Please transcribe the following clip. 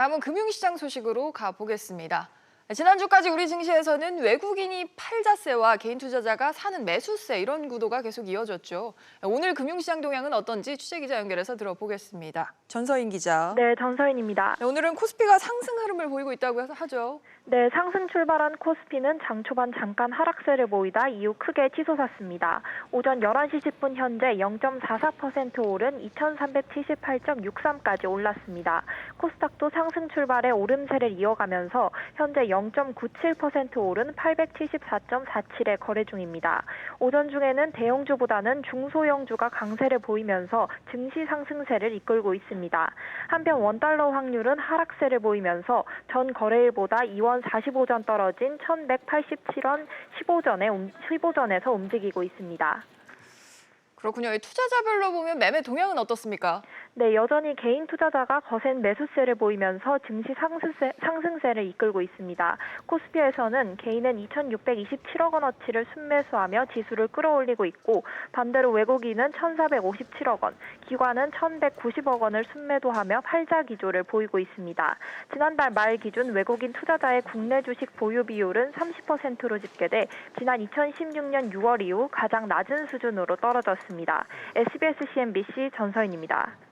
다음은 금융시장 소식으로 가보겠습니다. 지난주까지 우리 증시에서는 외국인이 팔자세와 개인 투자자가 사는 매수세 이런 구도가 계속 이어졌죠. 오늘 금융시장 동향은 어떤지 취재기자 연결해서 들어보겠습니다. 전서인 기자. 네, 전서인입니다. 오늘은 코스피가 상승 흐름을 보이고 있다고 하죠. 네, 상승 출발한 코스피는 장 초반 잠깐 하락세를 보이다 이후 크게 치솟았습니다. 오전 11시 10분 현재 0.44% 오른 2378.63까지 올랐습니다. 코스닥도 상승 출발에 오름세를 이어가면서 현재 0.97% 오른 874.47에 거래 중입니다. 오전 중에는 대형주보다는 중소형주가 강세를 보이면서 증시 상승세를 이끌고 있습니다. 한편 원달러 확률은 하락세를 보이면서 전 거래일보다 2원 45전 떨어진 1187원 15전에 15전에서 움직이고 있습니다. 그렇군요. 이 투자자별로 보면 매매 동향은 어떻습니까? 네, 여전히 개인 투자자가 거센 매수세를 보이면서 증시 상승세, 상승세를 이끌고 있습니다. 코스피에서는 개인은 2,627억 원어치를 순매수하며 지수를 끌어올리고 있고 반대로 외국인은 1,457억 원, 기관은 1,190억 원을 순매도하며 팔자 기조를 보이고 있습니다. 지난달 말 기준 외국인 투자자의 국내 주식 보유 비율은 30%로 집계돼 지난 2016년 6월 이후 가장 낮은 수준으로 떨어졌 습니다. SBS CNBC 전서인입니다.